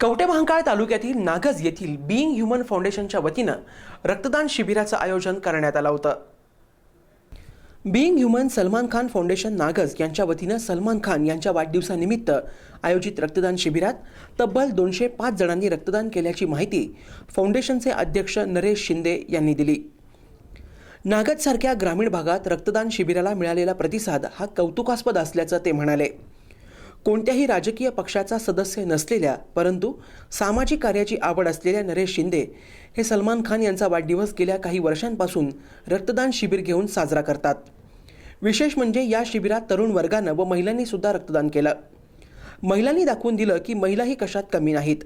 कवटेमहांकाळ तालुक्यातील नागज येथील being human फाउंडेशनच्या वतीनं रक्तदान शिबिराचं आयोजन करण्यात आलं होतं. Being human Salman Khan foundation Nagaj यांच्या वतीनं सलमान खान यांच्या वाढदिवसानिमित्त आयोजित रक्तदान शिबिरात तब्बल दोनशे पाच जणांनी रक्तदान केल्याची माहिती फाउंडेशनचे अध्यक्ष नरेश शिंदे यांनी दिली. नागजसारख्या ग्रामीण भागात रक्तदान शिबिराला मिळालेला प्रतिसाद हा कौतुकास्पद असल्याचं ते म्हणाले. कोणत्याही राजकीय पक्षाचा सदस्य नसलेल्या परंतु सामाजिक कार्याची आवड असलेल्या नरेश शिंदे हे सलमान खान यांचा वाढदिवस गेल्या काही वर्षांपासून रक्तदान शिबिर घेऊन साजरा करतात. विशेष म्हणजे या शिबिरात तरुण वर्गानं व महिलांनी सुद्धा रक्तदान केलं. महिलांनी दाखवून दिलं की महिलाही कशात कमी नाहीत.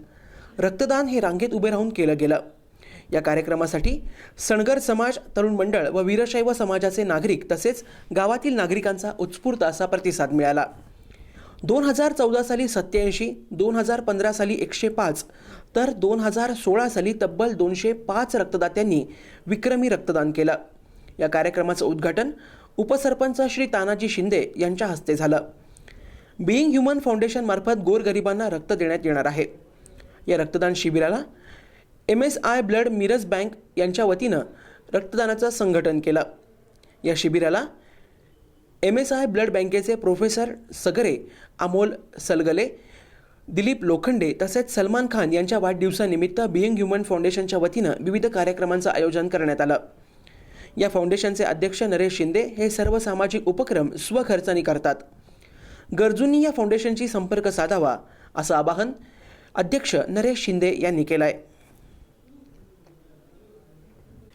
रक्तदान हे रांगेत उभे राहून केलं गेलं. या कार्यक्रमासाठी सणगर समाज तरुण मंडळ व वीरशैव समाजाचे नागरिक तसेच गावातील नागरिकांचा उत्स्फूर्त असा प्रतिसाद मिळाला. दोन हजार चौदा साली सत्याऐंशी दोन हजार पंधरा साली एकशे पाच तर दोन हजार सोळा साली तब्बल दोनशे पाच रक्तदात्यांनी विक्रमी रक्तदान केलं. या कार्यक्रमाचं उद्घाटन उपसरपंच श्री तानाजी शिंदे यांच्या हस्ते झालं. बिईंग ह्युमन फाउंडेशनमार्फत गोरगरिबांना रक्त देण्यात येणार आहे. या रक्तदान शिबिराला M S I blood Miraj bank यांच्या वतीनं रक्तदानाचं संघटन केलं. या शिबिराला एम एस आय ब्लड बँकेचे प्रोफेसर सगरे अमोल सलगले दिलीप लोखंडे तसेच सलमान खान यांच्या वाढदिवसानिमित्त बिईंग ह्युमन फाउंडेशनच्या वतीनं विविध कार्यक्रमांचं आयोजन करण्यात आलं. या फाउंडेशनचे अध्यक्ष नरेश शिंदे हे सर्व सामाजिक उपक्रम स्वखर्चानी करतात. गरजूंनी या फाउंडेशनशी संपर्क साधावा असं आवाहन अध्यक्ष नरेश शिंदे यांनी केलं आहे